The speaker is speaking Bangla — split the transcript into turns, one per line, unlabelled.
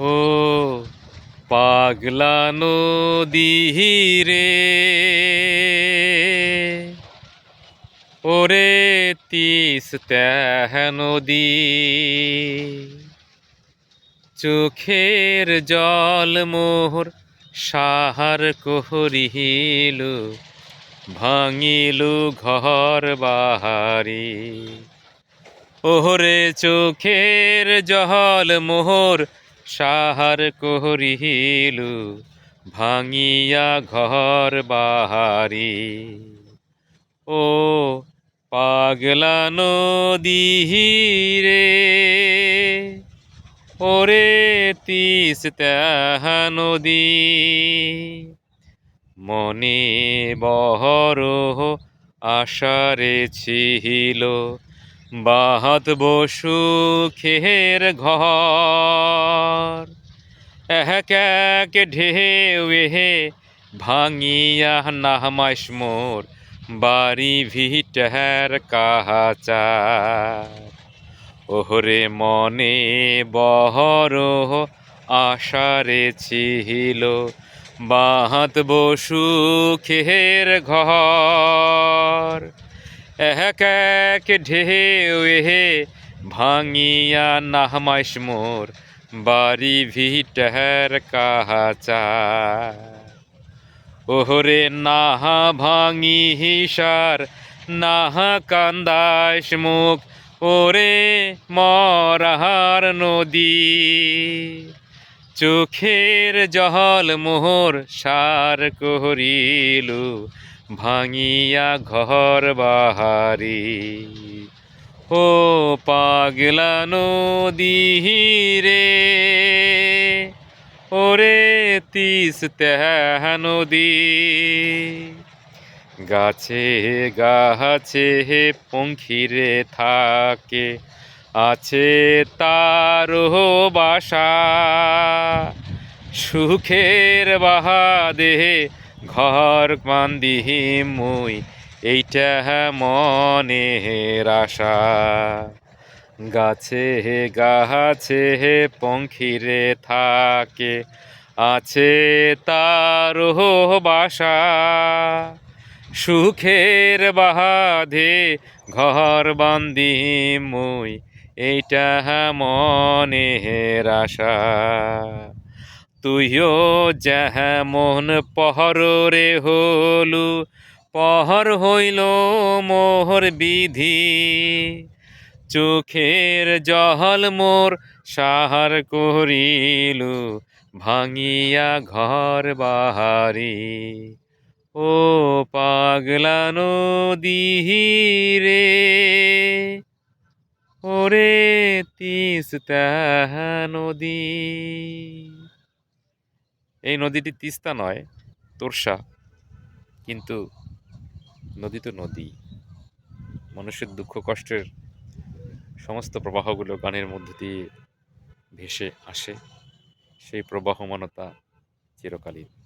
ও পাগলা নদী রে ওরে তিস তেহ নদী, চোখের জল মোহর সাহার কহরিল ভাঙিলু ঘর বাহারি। ওহরে চোখের জল মোহর সাহার কহরিলু ভাঙিয়া ঘর বাহারি। ও পাগলা নদী রে ওরে তিস তেহ নদী, মনে বহরহ আশারে ছিল বাহাত বসু খের ঘর। এক এক ঢেউ হে ভাঙিয়া নাহমাস মোর বাড়ি ভিটহের কাহাচার। ওহরে মনে বহরহ আশারে ছিল, বাহাত বসু খেহের ঘর। এক এক ঢেউ হে ভাঙিয়া নাহমাস মোর বাড়ি ভিটহের কাহাচার ওহরে নাহা ভাঙি হিসার, নাহা কান্দাস মুখ, ওরে মরাহার নদী। চোখের জহল মোহর সার কহরিলু, ভাঙিয়া ঘর বাহারি। ও পাগলা নদী রে ওরে তিস নদী গাছে গাছে হে পঙ্খিরে থাকে, আছে তারও বাসা। সুখের বাহাদে ঘর বান্দিহি মুই এইটা মনের আশা। গাছে হে গাছে হে পঙ্খিরে থাকে, আছে তারও বাসা সুখের বাহাধে ঘর বান্দি মুই, এইটা মনের আশা। তুইও যেমন পহর রে হলু পহর হইল মোহর বিধি। চোখের জহল মোর সাহার করিলু, ভাঙিয়া ঘর বাহারি। ও পাগলা নদী রে, ওরে তিস তেহ নদী। এই নদীটি তিস্তা নয়, তোরসা। কিন্তু নদী তো নদী। মানুষের দুঃখ কষ্টের সমস্ত প্রবাহগুলো গানের মধ্য দিয়ে ভেসে আসে। সেই প্রবাহমানতা চিরকালীন।